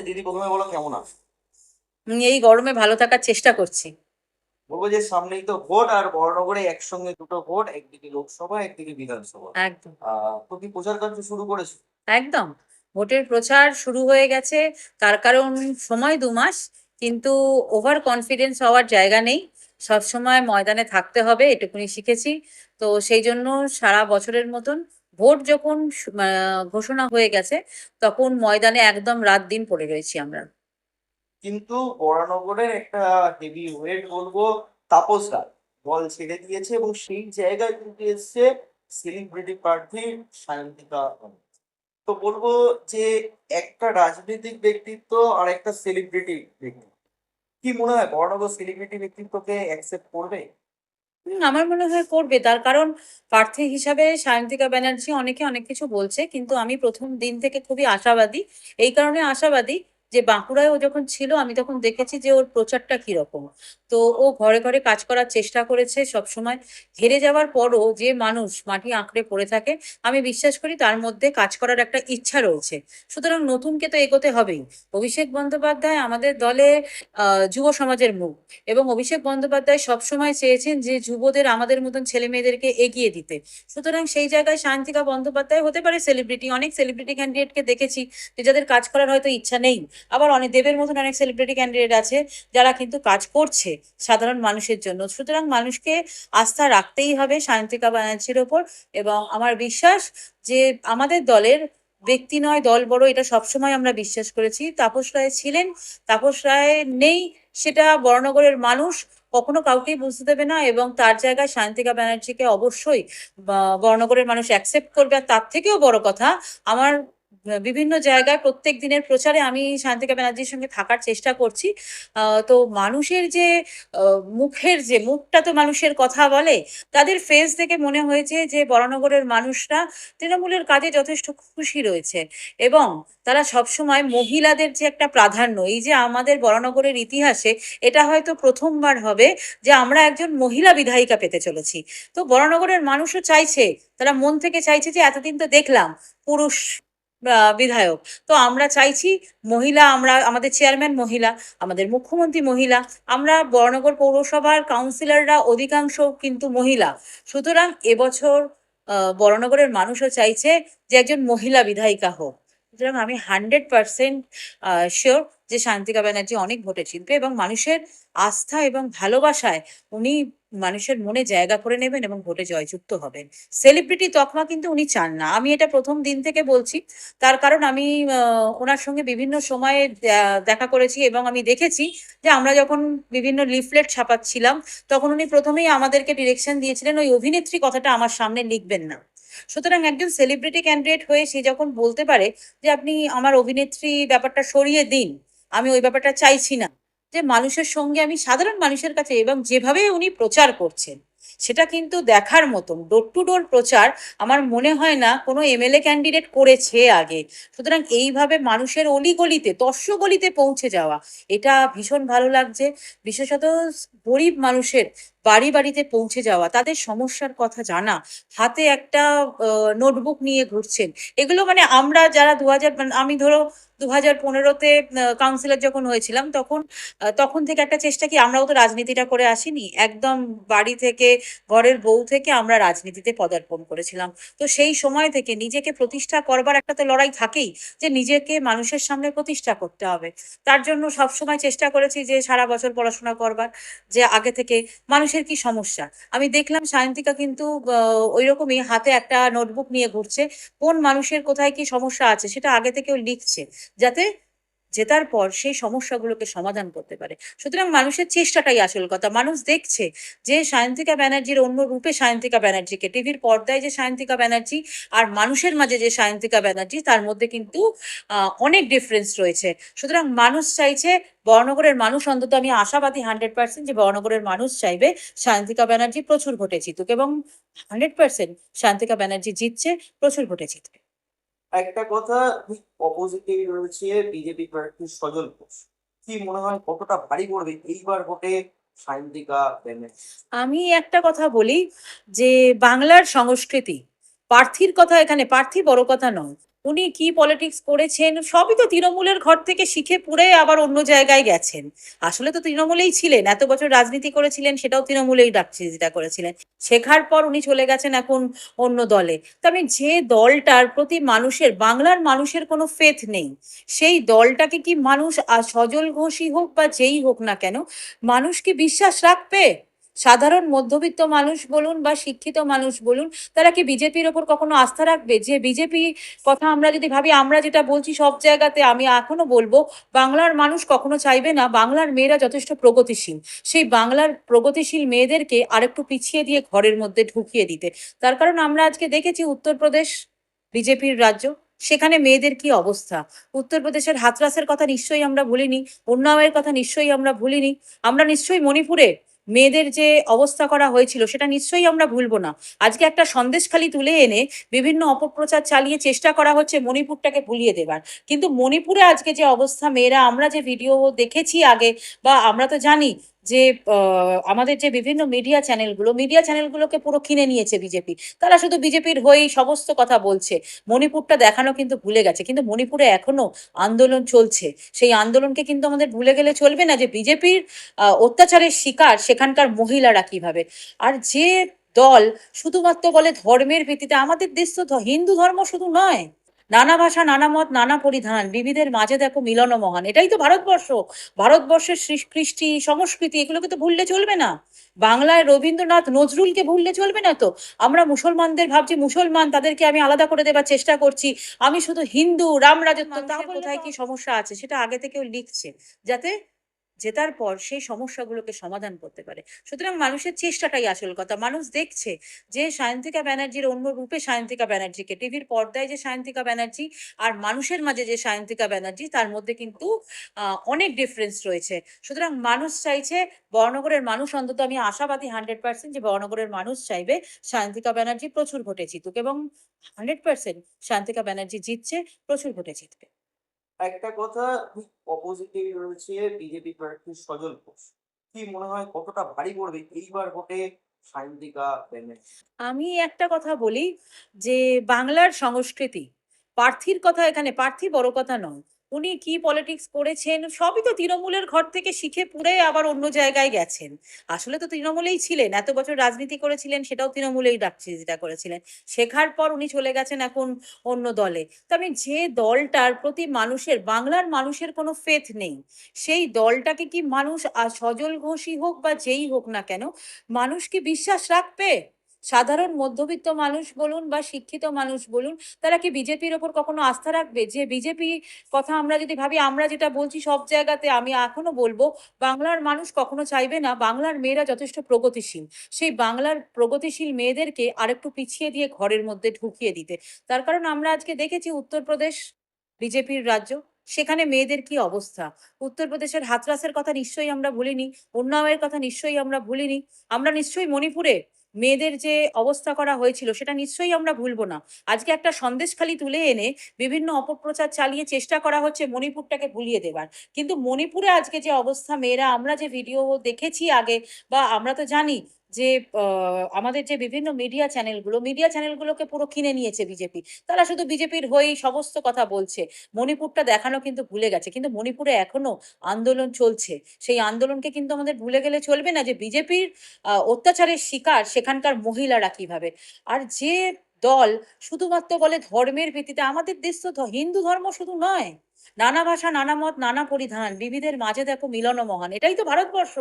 যে দিদি প্রথমে বলো কেমন আছো? এই গরমে ভালো থাকার চেষ্টা করছি। বলব যে সামনেই তো ভোট আর বড়নগরে একসঙ্গে দুটো ভোট একদিকে লোকসভা একদিকে বিধানসভা। একদম। তো কি প্রচার কার্য শুরু করেছ? একদম। ভোটের প্রচার শুরু হয়ে গেছে তার কারণ সময় দু মাস কিন্তু ওভার কনফিডেন্স হওয়ার জায়গা নেই। সব সময় ময়দানে থাকতে হবে এটুকুনি শিখেছি। তো সেই জন্য সারা বছরের মতন ভোট যখন ঘোষণা হয়ে গেছে, তখন ময়দানে একদম রাত দিন পড়ে রয়েছি আমরা। কিন্তু বরানগরের একটা হেভি ওয়েট বলব তাপস রায়। দল ছেড়ে দিয়েছে এবং সেই জায়গায় কিন্তু এসছে সেলিব্রিটি প্রার্থী সায়ন্তিকা তো বলব যে একটা রাজনৈতিক ব্যক্তিত্ব আর একটা সেলিব্রিটি ব্যক্তিত্ব কি মনে হয় বরানগর সেলিব্রিটি ব্যক্তিত্বকে অ্যাকসেপ্ট করবে? আমার মনে হয় করবে। তার কারণ প্রার্থী হিসাবে সায়ন্তিকা ব্যানার্জি অনেকে অনেক কিছু বলছে, কিন্তু আমি প্রথম দিন থেকে খুবই আশাবাদী। এই কারণে আশাবাদী যে বাঁকুড়ায় ও যখন ছিল, আমি তখন দেখেছি যে ওর প্রচারটা কীরকম। তো ও ঘরে ঘরে কাজ করার চেষ্টা করেছে সব সময় হেরে যাওয়ার পরও যে মানুষ মাটি আঁকড়ে পড়ে থাকে, আমি বিশ্বাস করি তার মধ্যে কাজ করার একটা ইচ্ছা রয়েছে। সুতরাং নতুনকে তো এগোতে হবেই। অভিষেক বন্দ্যোপাধ্যায় আমাদের দলে যুব সমাজের মুখ। এবং অভিষেক বন্দ্যোপাধ্যায় সবসময় চেয়েছেন যে যুবদের আমাদের মতন ছেলে মেয়েদেরকে এগিয়ে দিতে। সুতরাং সেই জায়গায় শান্তিকা বন্দ্যোপাধ্যায় হতে পারে সেলিব্রিটি অনেক সেলিব্রিটি ক্যান্ডিডেটকে দেখেছি যে যাদের কাজ করার হয়তো ইচ্ছা নেই। আবার অনেক দেবের মতন অনেক সেলিব্রিটি ক্যান্ডিডেট আছে যারা কিন্তু কাজ করছে সাধারণ মানুষের জন্য। সুতরাং মানুষকে আস্থা রাখতেই হবে শান্তিকা ব্যানার্জির ওপর এবং আমার বিশ্বাস যে আমাদের দলের ব্যক্তি নয়, দল বড়, এটা সবসময় আমরা বিশ্বাস করেছি। তাপস রায় ছিলেন, তাপস রায় নেই, সেটা বড়নগরের মানুষ কখনো কাউকেই বুঝতে দেবে না এবং তার জায়গায় শান্তিকা ব্যানার্জিকে অবশ্যই বা- বড়নগরের মানুষ অ্যাকসেপ্ট করবে। আর তার থেকেও বড় কথা, আমার বিভিন্ন জায়গায় প্রত্যেক দিনের প্রচারে আমি শান্তিকা ব্যানার্জির সঙ্গে থাকার চেষ্টা করছি। তো মানুষের যে মুখের যে, মুখটা তো মানুষের কথা বলে, তাদের ফেস দেখে মনে হয়েছে যে, বরানগরের মানুষরা তৃণমূলের কাজে যথেষ্ট খুশি রয়েছে এবং তারা সবসময় মহিলাদের যে একটা প্রাধান্য, এই যে আমাদের বরানগরের ইতিহাসে এটা হয়তো প্রথমবার হবে যে আমরা একজন মহিলা বিধায়িকা পেতে চলেছি। তো বরানগরের মানুষও চাইছে, তারা মন থেকে চাইছে যে, এতদিন তো দেখলাম পুরুষ বিধায়ক। তো আমরা চাইছি মহিলা, আমরা, আমাদের চেয়ারম্যান মহিলা, আমাদের মুখ্যমন্ত্রী মহিলা, আমরা বরানগর পৌরসভার কাউন্সিলররা অধিকাংশ কিন্তু মহিলা। সুতরাং এবছর বরানগরের মানুষও চাইছে যে একজন মহিলা বিধায়িকা হোক। সুতরাং আমি হান্ড্রেড পার্সেন্ট শিওর যে শান্তিকা ব্যানার্জি অনেক ভোটে জিতবে এবং মানুষের আস্থা এবং ভালোবাসায় উনি মানুষের মনে জায়গা করে নেবেন এবং ভোটে জয়যুক্ত হবেন। সেলিব্রিটি তকমা কিন্তু উনি চান না। আমি এটা প্রথম দিন থেকে বলছি। তার কারণ আমি ওনার সঙ্গে বিভিন্ন সময়ে দেখা করেছি এবং আমি দেখেছি যে আমরা যখন বিভিন্ন লিফলেট ছাপাচ্ছিলাম, তখন উনি প্রথমেই আমাদেরকে ডিরেকশন দিয়েছিলেন, ওই অভিনেত্রী কথাটা আমার সামনে লিখবেন না। সুতরাং একজন সেলিব্রিটি ক্যান্ডিডেট হয়ে সে যখন বলতে পারে যে, আপনি আমার অভিনেত্রী ব্যাপারটা সরিয়ে দিন, আমি ওই ব্যাপারটা চাইছি না। যে মানুষের সঙ্গে আমি সাধারণ মানুষের কাছে এবং যেভাবে উনি প্রচার করছেন সেটা কিন্তু দেখার মতন। ডোর টু ডোর প্রচার আমার মনে হয় না কোনো এমএলএ ক্যান্ডিডেট করেছে আগে। সুতরাং এইভাবে মানুষের অলিগলিতে, তস্যগলিতে পৌঁছে যাওয়া, এটা ভীষণ ভালো লাগছে। বিশেষত গরিব মানুষের বাড়ি বাড়িতে পৌঁছে যাওয়া, তাদের সমস্যার কথা জানা, হাতে একটা নোটবুক নিয়ে ঘুরছেন। এগুলো মানে আমরা যারা দু হাজার আমি ধরো দু হাজার পনেরোতে কাউন্সিলর যখন হয়েছিলাম, তখন তখন থেকে একটা চেষ্টা কি আমরাও তো রাজনীতিটা করে আসিনি। একদম বাড়ি থেকে ঘরের বউ থেকে আমরা রাজনীতিতে পদার্পণ করেছিলাম। তো সেই সময় থেকে নিজেকে প্রতিষ্ঠা করবার একটা তো লড়াই থাকেই, যে নিজেকে মানুষের সামনে প্রতিষ্ঠা করতে হবে। তার জন্য সবসময় চেষ্টা করেছি যে সারা বছর পড়াশোনা করবার, যে আগে থেকে মানুষের কি সমস্যা। আমি দেখলাম সায়ন্তিকা কিন্তু ওই রকমই হাতে একটা নোটবুক নিয়ে ঘুরছে, কোন মানুষের কোথায় কি সমস্যা আছে সেটা আগে থেকেও লিখছে, যাতে জেতার পর সেই সমস্যাগুলোকে সমাধান করতে পারে। সুতরাং মানুষের চেষ্টাটাই আসল কথা। মানুষ দেখছে যে সায়ন্তিকা ব্যানার্জির অন্য রূপে সায়ন্তিকা ব্যানার্জিকে, টিভির পর্দায় যে সায়ন্তিকা ব্যানার্জি আর মানুষের মাঝে যে সায়ন্তিকা ব্যানার্জি, তার মধ্যে কিন্তু অনেক ডিফারেন্স রয়েছে। সুতরাং মানুষ চাইছে বর্ণগরের মানুষ, অন্তত আমি আশাবাদী হান্ড্রেড পার্সেন্ট যে বর্ণগরের মানুষ চাইবে সায়ন্তিকা ব্যানার্জি প্রচুর ভোটে জিতুক এবং হান্ড্রেড পার্সেন্ট শান্তিকা ব্যানার্জি জিতছে, প্রচুর ভোটে জিতবে। একটা কথা অপোজিটে রয়েছে বিজেপি প্রার্থী সজল ঘোষ। কি মনে হয় কতটা ভারী পড়বে এইবার ভোটে আমি একটা কথা বলি যে বাংলার সংস্কৃতি, প্রার্থীর কথা এখানে, প্রার্থী বড় কথা নয়। উনি কি পলিটিক্স করেছেন, সবই তো তৃণমূলের ঘর থেকে শিখে পুড়ে আবার অন্য জায়গায় গেছেন। আসলে তো তৃণমূলেই ছিলেন, এত বছর রাজনীতি করেছিলেন, সেটাও তৃণমূলেই ডাকচিটা করেছিলেন। শেখার পর উনি চলে গেছেন এখন অন্য দলে। তবে যে দলটার প্রতি মানুষের, বাংলার মানুষের কোনো ফেথ নেই, সেই দলটাকে কি মানুষ সজল ঘোষই হোক বা যেই হোক না কেন, মানুষ কি বিশ্বাস রাখবে? সাধারণ মধ্যবিত্ত মানুষ বলুন বা শিক্ষিত মানুষ বলুন, তারা কি বিজেপির ওপর কখনো আস্থা রাখবে? যে বিজেপি কথা আমরা যদি ভাবি, আমরা যেটা বলছি সব জায়গাতে আমি এখনও বলব, বাংলার মানুষ কখনো চাইবে না বাংলার মেয়েরা যথেষ্ট প্রগতিশীল। সেই বাংলার প্রগতিশীল মেয়েদেরকে আরেকটু পিছিয়ে দিয়ে ঘরের মধ্যে ঢুকিয়ে দিতে। তার কারণ আমরা আজকে দেখেছি উত্তরপ্রদেশ বিজেপির রাজ্য, সেখানে মেয়েদের কি অবস্থা? উত্তরপ্রদেশের হাতরাসের কথা নিশ্চয়ই আমরা ভুলিনি, উন্নাওয়ের কথা নিশ্চয়ই আমরা ভুলিনি। আমরা নিশ্চয়ই মণিপুরে মেয়েদের যে অবস্থা করা হয়েছিল, সেটা নিশ্চয়ই আমরা ভুলবো না। আজকে একটা সন্দেশখালি তুলে এনে বিভিন্ন অপপ্রচার চালিয়ে চেষ্টা করা হচ্ছে মণিপুরটাকে ভুলিয়ে দেবার। কিন্তু মণিপুরে আজকে যে অবস্থা, মেয়েরা, আমরা যে ভিডিও দেখেছি আগে, বা আমরা তো জানি যে আমাদের যে বিভিন্ন মিডিয়া চ্যানেলগুলো মিডিয়া চ্যানেলগুলোকে পুরো কিনে নিয়েছে বিজেপি তারা শুধু বিজেপির হয়েই সমস্ত কথা বলছে। মণিপুরটা দেখানো কিন্তু ভুলে গেছে। কিন্তু মণিপুরে এখনও আন্দোলন চলছে। সেই আন্দোলনকে কিন্তু আমাদের ভুলে গেলে চলবে না যে বিজেপির অত্যাচারের শিকার সেখানকার মহিলারা কীভাবে। আর যে দল শুধুমাত্র বলে ধর্মের ভিত্তিতে, আমাদের দেশ তো হিন্দু ধর্ম শুধু নয়। নানা ভাষা নানা মত নানা পরিধান বিবিধের মাঝে দেখো মিলন মহান। এটাই তো ভারতবর্ষ। ভারতবর্ষের সৃষ্টি কৃষ্টি সংস্কৃতি এগুলোকে তো ভুললে চলবে না। বাংলায় রবীন্দ্রনাথ নজরুলকে ভুললে চলবে না তো? আমরা মুসলমানদের ভাবছি মুসলমান তাদেরকে আমি আলাদা করে দেবার চেষ্টা করছি। আমি শুধু হিন্দু রাম রাজত্ব তাহলে কোথায় কি সমস্যা আছে? সেটা আগে থেকেও লিখছে। যাতে জেতার পর সেই সমস্যাগুলোকে সমাধান করতে পারে। সুতরাং মানুষের চেষ্টাটাই আসল কথা। মানুষ দেখছে যে সায়ন্তিকা ব্যানার্জির অন্য রূপে সায়ন্তিকা ব্যানার্জিকে, টিভির পর্দায় যে সায়ন্তিকা ব্যানার্জি আর মানুষের মাঝে যে সায়ন্তিকা ব্যানার্জি, তার মধ্যে কিন্তু অনেক ডিফারেন্স রয়েছে। সুতরাং মানুষ চাইছে, বর্ণগরের মানুষ অন্তত আমি আশাবাদী হান্ড্রেড পার্সেন্ট যে বর্ণগরের মানুষ চাইবে সায়ন্তিকা ব্যানার্জি প্রচুর ভোটে জিতুক এবং হান্ড্রেড পার্সেন্ট সায়ন্তিকা ব্যানার্জি জিতছে, প্রচুর ভোটে জিতবে। একটা কথা অপোজিটে রয়েছে বিজেপি প্রার্থী সজল ঘোষ। কি মনে হয় কতটা ভারী পড়বে এইবার ভোটে আমি একটা কথা বলি যে বাংলার সংস্কৃতি, প্রার্থীর কথা এখানে, প্রার্থী বড় কথা নয়। উনি কি পলিটিক্স করেছেন, সবই তো তৃণমূলের ঘর থেকে শিখে পুরে আবার অন্য জায়গায় গেছেন। আসলে তো তৃণমূলেই ছিলেন, এত বছর রাজনীতি করেছিলেন, সেটাও তৃণমূলেই ডাকচিটা করেছিলেন। শেখার পর উনি চলে গেছেন এখন অন্য দলে। তবে যে দলটার প্রতি মানুষের, বাংলার মানুষের কোনো ফেথ নেই, সেই দলটাকে কি মানুষ সজল ঘোষই হোক বা যেই হোক না কেন, মানুষ কি বিশ্বাস রাখবে? সাধারণ মধ্যবিত্ত মানুষ বলুন বা শিক্ষিত মানুষ বলুন, তারা কি বিজেপির ওপর কখনো আস্থা রাখবে? যে বিজেপি কথা আমরা যদি ভাবি, আমরা যেটা বলছি সব জায়গাতে আমি এখনও বলব, বাংলার মানুষ কখনো চাইবে না বাংলার মেয়েরা যথেষ্ট প্রগতিশীল। সেই বাংলার প্রগতিশীল মেয়েদেরকে আরেকটু পিছিয়ে দিয়ে ঘরের মধ্যে ঢুকিয়ে দিতে। তার কারণ আমরা আজকে দেখেছি উত্তরপ্রদেশ বিজেপির রাজ্য, সেখানে মেয়েদের কি অবস্থা? উত্তরপ্রদেশের হাতরাসের কথা নিশ্চয়ই আমরা ভুলিনি, উন্নাওয়ের কথা নিশ্চয়ই আমরা ভুলিনি। আমরা নিশ্চয়ই মণিপুরে মেয়েদের যে অবস্থা করা হয়েছিল, সেটা নিশ্চয়ই আমরা ভুলবো না। আজকে একটা সন্দেশখালি তুলে এনে বিভিন্ন অপপ্রচার চালিয়ে চেষ্টা করা হচ্ছে মণিপুরটাকে ভুলিয়ে দেবার। কিন্তু মণিপুরে আজকে যে অবস্থা, মেয়েরা, আমরা যে ভিডিও দেখেছি আগে, বা আমরা তো জানি যে আমাদের যে বিভিন্ন মিডিয়া চ্যানেলগুলো মিডিয়া চ্যানেলগুলোকে পুরো কিনে নিয়েছে বিজেপি তারা শুধু বিজেপির হয়েই সমস্ত কথা বলছে। মণিপুরটা দেখানো কিন্তু ভুলে গেছে। কিন্তু মণিপুরে এখনও আন্দোলন চলছে। সেই আন্দোলনকে কিন্তু আমাদের ভুলে গেলে চলবে না যে বিজেপির অত্যাচারের শিকার সেখানকার মহিলারা কীভাবে। আর যে দল শুধুমাত্র বলে ধর্মের ভিত্তিতে, আমাদের দেশ তো হিন্দু ধর্ম শুধু নয়। নানা ভাষা নানা মত নানা পরিধান বিবিধের মাঝে দেখো মিলন মহান। এটাই তো ভারতবর্ষ।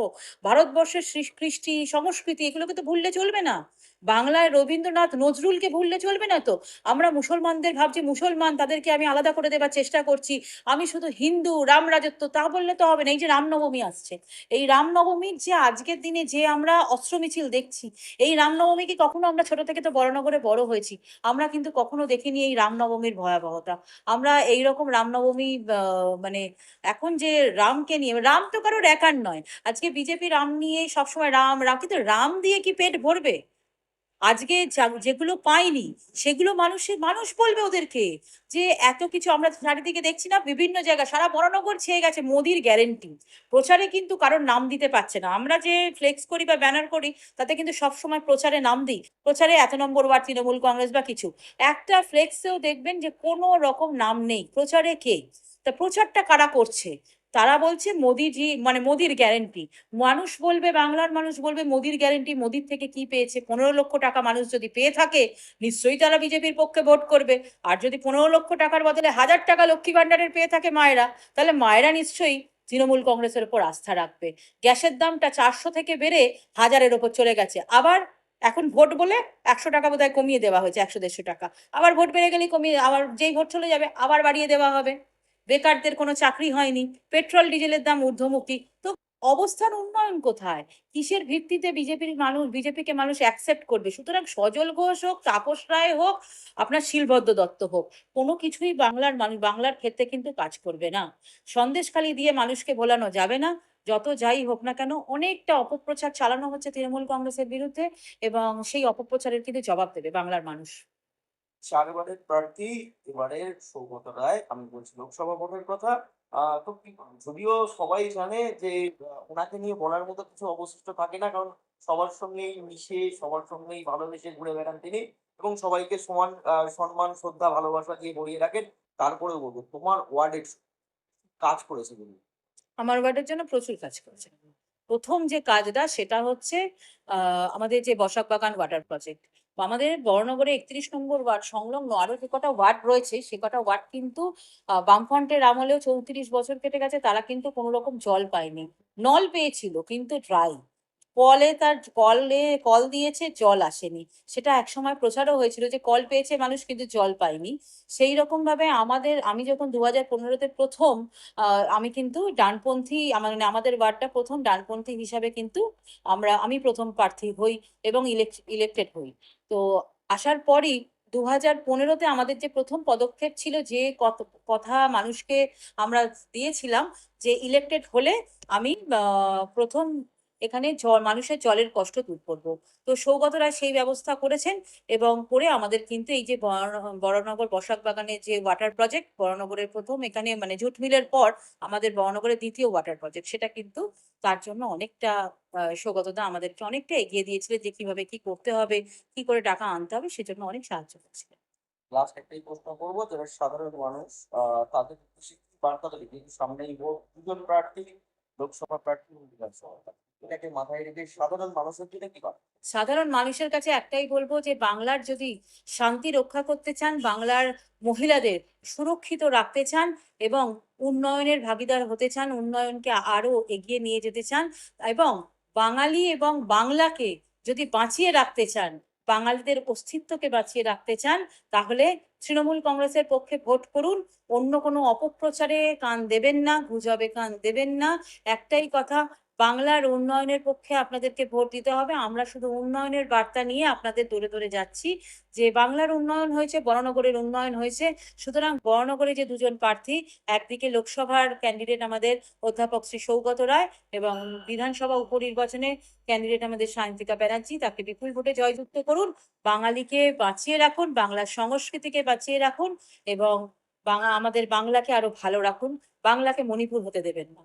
ভারতবর্ষের কৃষ্টি সংস্কৃতি এগুলোকে তো ভুললে চলবে না। বাংলায় রবীন্দ্রনাথ নজরুলকে ভুললে চলবে না তো? আমরা মুসলমানদের ভাবছি মুসলমান তাদেরকে আমি আলাদা করে দেবার চেষ্টা করছি। আমি শুধু হিন্দু রাম রাজত্ব তা বললে তো হবে না। এই যে রামনবমী আসছে। এই রামনবমীর যে আজকের দিনে যে আমরা অস্ত্র মিছিল দেখছি এই রামনবমী কি কখনো আমরা ছোট থেকে তো বড়নগরে বড় হয়েছি? আমরা কিন্তু কখনো দেখিনি এই রামনবমীর ভয়াবহতা। আমরা এইরকম রামনবমী আহ, মানে এখন যে রামকে নিয়ে, রাম তো কারোর একার নয়। আজকে বিজেপি রাম নিয়ে সবসময় রাম রাম, কিন্তু রাম দিয়ে কি পেট ভরবে? আজকে যেগুলো পাইনি, সেগুলো মানুষের মানুষ বলবে ওদেরকে যে এত কিছু আমরা চারিদিকে দেখছি না, বিভিন্ন জায়গা, সারা বড়নগর ছেয়ে গেছে মোদির গ্যারেন্টি প্রচারে কিন্তু কারোর নাম দিতে পারছে না। আমরা যে ফ্লেক্স করি বা ব্যানার করি, তাতে কিন্তু সবসময় প্রচারে নাম দিই। প্রচারে এত নম্বর ওয়ার্ড, তৃণমূল কংগ্রেস বা কিছু। একটা ফ্লেক্সেও দেখবেন যে কোনো রকম নাম নেই। প্রচারে কে? তা প্রচারটা কারা করছে? তারা বলছে মোদিজি মানে মোদির গ্যারেন্টি মানুষ বলবে, বাংলার মানুষ বলবে, মোদির গ্যারেন্টি মোদির থেকে কি পেয়েছে? পনেরো লক্ষ টাকা মানুষ যদি পেয়ে থাকে, নিশ্চয়ই তারা বিজেপির পক্ষে ভোট করবে। আর যদি পনেরো লক্ষ টাকার বদলে হাজার টাকা লক্ষ্মী ভান্ডারের পেয়ে থাকে মায়েরা, তাহলে মায়েরা নিশ্চয়ই তৃণমূল কংগ্রেসের উপর আস্থা রাখবে। গ্যাসের দামটা চারশো থেকে বেড়ে হাজারের ওপর চলে গেছে। আবার এখন ভোট বলে একশো টাকা বোধহয় কমিয়ে দেওয়া হয়েছে, একশো দেড়শো টাকা। আবার ভোট বেড়ে গেলেই কমিয়ে, আবার যেই ভোট চলে যাবে, আবার বাড়িয়ে দেওয়া হবে। বেকারদের কোনো চাকরি হয়নি, পেট্রোল, ডিজেলের দাম ঊর্ধ্বমুখী। তো অবস্থার উন্নয়ন কোথায়? কিসের ভিত্তিতে বিজেপির মানুষ, বিজেপিকে মানুষ অ্যাকসেপ্ট করবে? সুতরাং সজল ঘোষ হোক, তাপস রায় হোক, আপনার শিলভদ্র দত্ত হোক, কোনো কিছুই বাংলার মানুষ, বাংলার ক্ষেত্রে কিন্তু কাজ করবে না। সন্দেশখালি দিয়ে মানুষকে ভোলানো যাবে না, যত যাই হোক না কেন, অনেকটা অপপ্রচার চালানো হচ্ছে তৃণমূল কংগ্রেসের বিরুদ্ধে এবং সেই অপপ্রচারের কিন্তু জবাব দেবে বাংলার মানুষ। চারবারের প্রার্থী, এবারের সৌগত রায়, আমি বলছি লোকসভা ভোটের কথা। তো যদিও সবাই জানে যে ওনাকে নিয়ে বলার মতো কিছু অবশিষ্ট থাকে না, কারণ সবার সঙ্গেই মিশে, সবার সঙ্গেই ভালোবেসে ঘুরে বেড়ান তিনি এবং সবাইকে সমান সম্মান, শ্রদ্ধা, ভালোবাসা দিয়ে বলিয়ে রাখেন। তারপরেও বলব, তোমার ওয়ার্ডের কাজ করেছে তুমি আমার ওয়ার্ডের জন্য প্রচুর কাজ করেছে। প্রথম যে কাজটা সেটা হচ্ছে আমাদের যে বসাক বাগান ওয়াটার প্রজেক্ট আমাদের বড়নগরে একত্রিশ নম্বর ওয়ার্ড সংলগ্ন আরও যে কটা ওয়ার্ড রয়েছে, সে কটা ওয়ার্ড কিন্তু বামফ্রন্টের আমলেও চৌত্রিশ বছর কেটে গেছে, তারা কিন্তু কোনো রকম জল পায়নি। নল পেয়েছিল, কিন্তু ড্রাই। কলে তার কলে, কল দিয়েছে, জল আসেনি। সেটা একসময় প্রচারও হয়েছিল যে কল পেয়েছে মানুষ কিন্তু জল পায়নি। সেই রকম ভাবে আমাদের, আমি যখন দু হাজার পনেরোতে প্রথম আমি কিন্তু ডানপন্থী মানে আমাদের ওয়ার্ডটা প্রথম, ডানপন্থী হিসাবে কিন্তু আমরা, আমি প্রথম প্রার্থী হই এবং ইলেক্টেড হই। তো আসার পরই দু হাজার পনেরোতে আমাদের যে প্রথম পদক্ষেপ ছিল, যে কত- কথা মানুষকে আমরা দিয়েছিলাম যে ইলেক্টেড হলে আমি প্রথম এখানে জল, মানুষের জলের কষ্ট দূর করব। তো সৌগত রায় সেই ব্যবস্থা করেছেন এবং করে আমাদের কিন্তু এই যে বড়নগর বসাক বাগানের যে ওয়াটার প্রজেক্ট বড়নগরের প্রথম এখানে মানে জুট মিলের পর আমাদের বড়নগরের দ্বিতীয় ওয়াটার প্রজেক্ট সেটা কিন্তু তার জন্য অনেকটা সৌগতদা আমাদেরকে অনেকটা এগিয়ে দিয়েছিলেন যে কীভাবে কি করতে হবে, কি করে টাকা আনতে হবে, সেজন্য অনেক সাহায্য করেছিলেন লাস্ট একটাই প্রশ্ন করব, যারা সাধারণ মানুষ তাদের বার্তা সামনেই ভোট দুজন প্রার্থী, লোকসভা প্রার্থী বিধানসভা এটাকে মাথায় রেখে সাধারণ মানুষের জন্য কি বার্তা সাধারণ মানুষের কাছে একটাই বলব যে, বাংলার যদি শান্তি রক্ষা করতে চান, বাংলার মহিলাদের সুরক্ষিত রাখতে চান এবং উন্নয়নের ভাগিদার হতে চান, উন্নয়নকে আরও এগিয়ে নিয়ে যেতে চান এবং বাঙালি এবং বাংলাকে যদি বাঁচিয়ে রাখতে চান, বাঙালিদের অস্তিত্বকে বাঁচিয়ে রাখতে চান, তাহলে তৃণমূল কংগ্রেসের পক্ষে ভোট করুন। অন্য কোনো অপপ্রচারে কান দেবেন না, গুজবে কান দেবেন না। একটাই কথা বাংলার উন্নয়নের পক্ষে আপনাদেরকে ভোট দিতে হবে। আমরা শুধু উন্নয়নের বার্তা নিয়ে আপনাদের দূরে দূরে যাচ্ছি। যে বাংলার উন্নয়ন হয়েছে, বড়নগরের উন্নয়ন হয়েছে। সুতরাং বড়নগরে যে দুজন প্রার্থী, একদিকে লোকসভার ক্যান্ডিডেট আমাদের অধ্যাপক শ্রী সৌগত রায় এবং বিধানসভা উপনির্বাচনে ক্যান্ডিডেট আমাদের সায়ন্তিকা ব্যানার্জি। তাকে বিপুল ভোটে জয়যুক্ত করুন। বাঙালিকে বাঁচিয়ে রাখুন, বাংলার সংস্কৃতিকে বাঁচিয়ে রাখুন এবং বাংলা আমাদের বাংলাকে আরও ভালো রাখুন। বাংলাকে মণিপুর হতে দেবেন না।